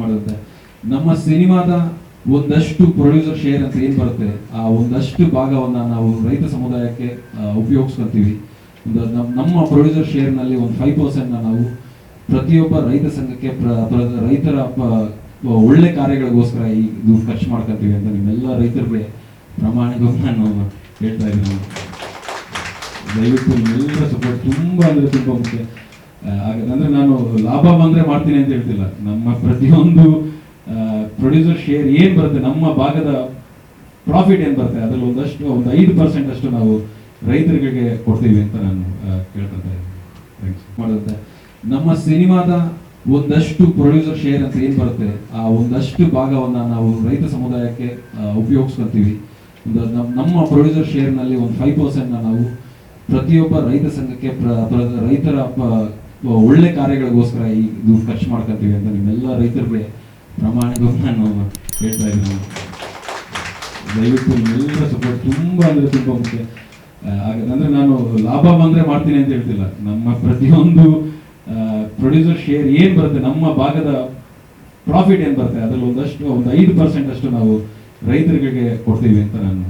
ಮಾಡುತ್ತೆ. ನಮ್ಮ ಸಿನಿಮಾದ ಒಂದಷ್ಟು ಪ್ರೊಡ್ಯೂಸರ್ ಶೇರ್ ಅಂತ ಏನು ಬರುತ್ತೆ? ಆ ಒಂದಷ್ಟು ಭಾಗವನ್ನ ನಾವು ರೈತ ಸಮುದಾಯಕ್ಕೆ ಉಪಯೋಗಿಸ್ಕೊತೀವಿ. ನಮ್ಮ ಪ್ರೊಡ್ಯೂಸರ್ ಶೇರ್ನಲ್ಲಿ ಒಂದು ಫೈವ್ ಪರ್ಸೆಂಟ್ ನಾವು ಪ್ರತಿಯೊಬ್ಬ ರೈತ ಸಂಘಕ್ಕೆ ರೈತರ ಒಳ್ಳೆ ಕಾರ್ಯಗಳಿಗೋಸ್ಕರ ಈ ಇದು ಖರ್ಚು ಮಾಡ್ಕೊತೀವಿ ಅಂತ ನಿಮ್ಮೆಲ್ಲ ರೈತರಿಗೆ ಪ್ರಮಾಣಿಕವಾಗಿ ನಾನು ಹೇಳ್ತಾ ಇದ್ದೀನಿ ದಯವಿಟ್ಟು ನಿಮ್ಮೆಲ್ಲರ ಸಪೋರ್ಟ್ ತುಂಬಾ ಅಂದ್ರೆ ತುಂಬಾ ಮುಖ್ಯ. ಅಂದ್ರೆ ನಾನು ಲಾಭ ಬಂದ್ರೆ ಮಾಡ್ತೀನಿ ಅಂತ ಹೇಳ್ತಿಲ್ಲ. ನಮ್ಮ ಪ್ರತಿಯೊಂದು ಪ್ರೊಡ್ಯೂಸರ್ ಶೇರ್ ಏನ್ ಬರುತ್ತೆ, ನಮ್ಮ ಭಾಗದ ಪ್ರಾಫಿಟ್ ಏನ್ ಬರುತ್ತೆ, ಅದ್ರಲ್ಲಿ ಒಂದಷ್ಟು, ಒಂದು ಐದು ಪರ್ಸೆಂಟ್ ಅಷ್ಟು ನಾವು ರೈತರಿಗೆ ಕೊಡ್ತೀವಿ ಅಂತ ನಾನು ಕೇಳ್ಕೊತಾ ಇದ್ದೀನಿ. ನಮ್ಮ ಸಿನಿಮಾದ ಒಂದಷ್ಟು ಪ್ರೊಡ್ಯೂಸರ್ ಶೇರ್ ಅಂತ ಏನ್ ಬರುತ್ತೆ, ಆ ಒಂದಷ್ಟು ಭಾಗವನ್ನ ನಾವು ರೈತ ಸಮುದಾಯಕ್ಕೆ ಉಪಯೋಗಿಸ್ಕೊಂತೀವಿ. ಒಂದು ನಮ್ಮ ಪ್ರೊಡ್ಯೂಸರ್ ಶೇರ್ನಲ್ಲಿ ಒಂದು ಫೈವ್ ಪರ್ಸೆಂಟ್ ನಾವು ಪ್ರತಿಯೊಬ್ಬ ರೈತ ಸಂಘಕ್ಕೆ ರೈತರ ಒಳ್ಳೆ ಕಾರ್ಯಗಳಿಗೋಸ್ಕರ ಈ ಇದು ಖರ್ಚು ಮಾಡ್ಕೊಂತೀವಿ ಅಂತ ನಿಮ್ಮೆಲ್ಲ ರೈತರಿಗೆ ಪ್ರಾಮಾಣಿಕವಾಗಿ ನಾನು ಹೇಳ್ತಾ ಇದ್ದೀನಿ ದಯವಿಟ್ಟು ನಿಮ್ಮೆಲ್ಲರ ಸಪೋರ್ಟ್ ತುಂಬ ಅಂದರೆ ತುಂಬ ಮುಖ್ಯ. ಹಾಗಂದ್ರೆ ನಾನು ಲಾಭ ಬಂದ್ರೆ ಮಾಡ್ತೀನಿ ಅಂತ ಹೇಳ್ತಿಲ್ಲ. ನಮ್ಮ ಪ್ರತಿಯೊಂದು ಪ್ರೊಡ್ಯೂಸರ್ ಶೇರ್ ಏನು ಬರುತ್ತೆ, ನಮ್ಮ ಭಾಗದ ಪ್ರಾಫಿಟ್ ಏನು ಬರುತ್ತೆ, ಅದರಲ್ಲಿ ಒಂದಷ್ಟು, ಒಂದು ಐದು ಪರ್ಸೆಂಟ್ ಅಷ್ಟು ನಾವು ರೈತರಿಗೆ ಕೊಡ್ತೀವಿ ಅಂತ ನಾನು